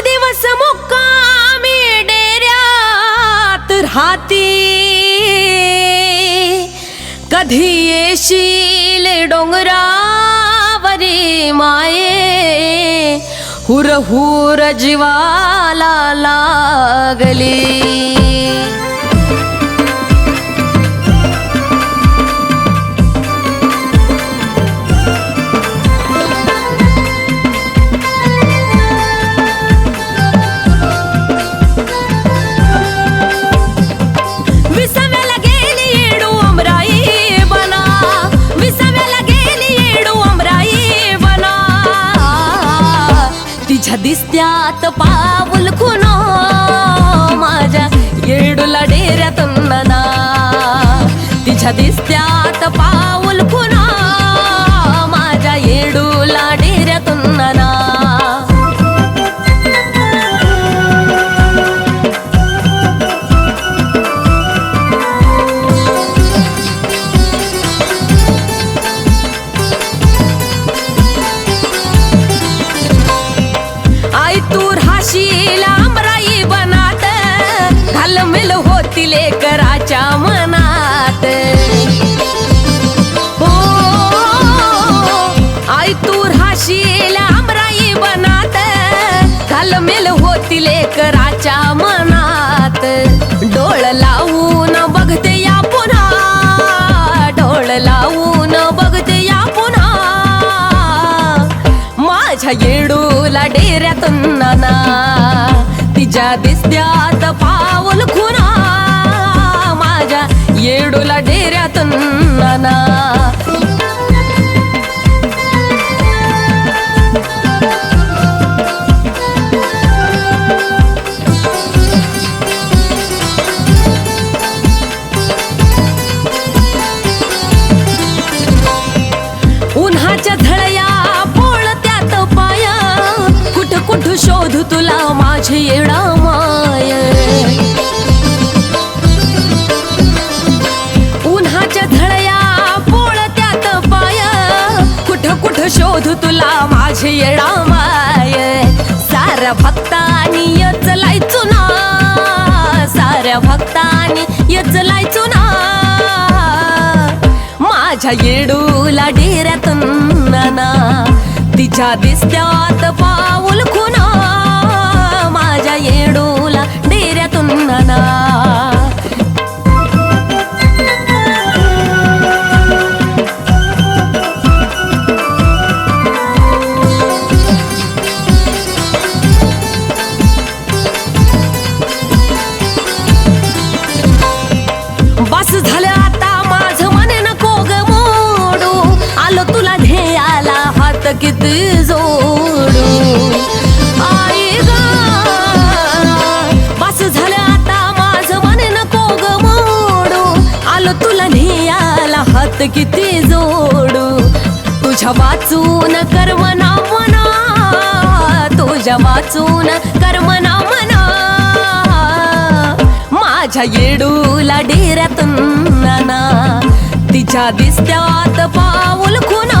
दिवस मुक्कामी डेऱ्यात राहती. कधी येशील डोंगरावरी माये? हुर हुर जीवाला लागली. दिसत्यात पाऊल खुनो माझ्या येडूला डेऱ्यातून तिच्या दिसत्यात पाऊल खुनो होतील कराच्या मनात. हो आई तू राशील आमराई बनात. घालमेल होतील कराच्या मनात. डोळ लावून बघते या पुन्हा. डोळ लावून बघते या पुन्हा. माझ्या येडूला डेऱ्यातून नाना तिच्या दिसत्यात पाऊल येडूला डेऱ्यातून नाना. उन्हाच्या झळया पोळत्यात पाया. कुठ कुठ शोध तुला माझे येडा शोध तुला माझी येडा माय साऱ्या भक्तानी यचलाय ना. साऱ्या भक्तानी यचलाय ना. माझ्या येडूला डेऱ्यातून नाना तिच्या दिसत्यात पाऊल खुना. माझ्या येडूला डेऱ्यातून नाना. किती जोडू? आई ग बस झालं आता माझ मन नको ग मोडू. आलो तुला ध्येयाला हात किती जोडू? तुझ्या वाचून कर्मना मना तुझ्या वाचून कर्मना मना माझ्या येडूला डेऱ्यातून नाना तिच्या दिसत्यात पाऊल खुना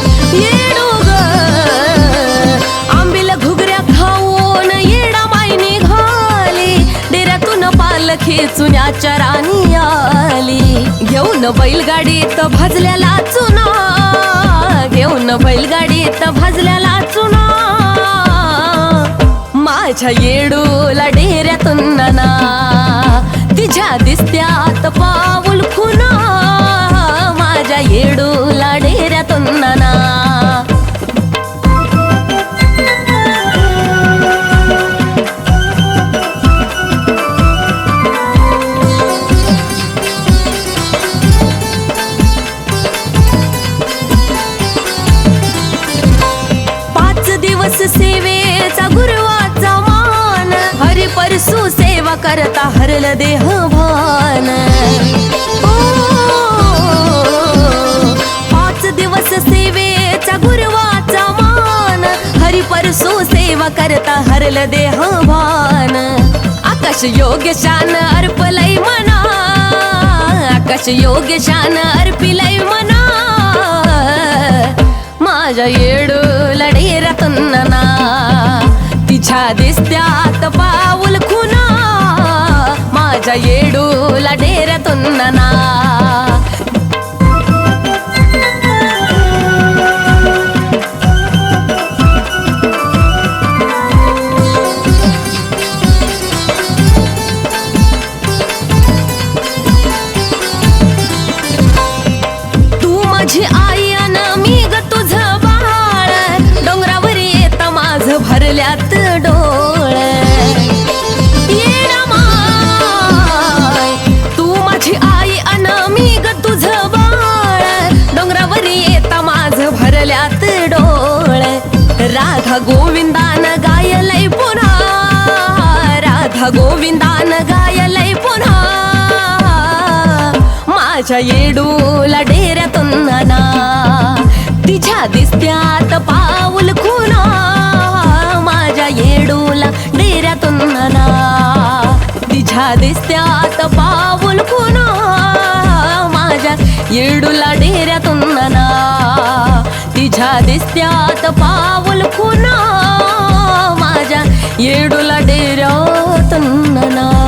बैलगाडीत भाजल्याला चुना. घेऊन बैलगाडीत भाजल्याला चुना. माझ्या येडूला डेऱ्यातून ना तिच्या दिसत्यात पाव विठ्ठल पाच दिवस सेवेचा गुरुवाचा मान. हरी सेवा करता हरल देह भान. आकाश योग्य शान अर्पलय मना. आकाश योग्य शान अर्पिलय मना. माझ्या येडू लढे रतन तिच्या दिसत्या येडूला राधा गोविंदान गायलय पुन्हा. राधा गोविंदान गायलय पुन्हा. माझ्या येडूला डेऱ्यातून ना तिच्या दिसत्यात पाऊल खुना. माझ्या येडूला डेऱ्यातून ना तिच्या दिसत्यात पाऊल खुना. माझ्या येडूला डेऱ्यातून ना तिच्या दिसत्यात पाऊल खुना माझ्या येडूला डेऱ्यातून ना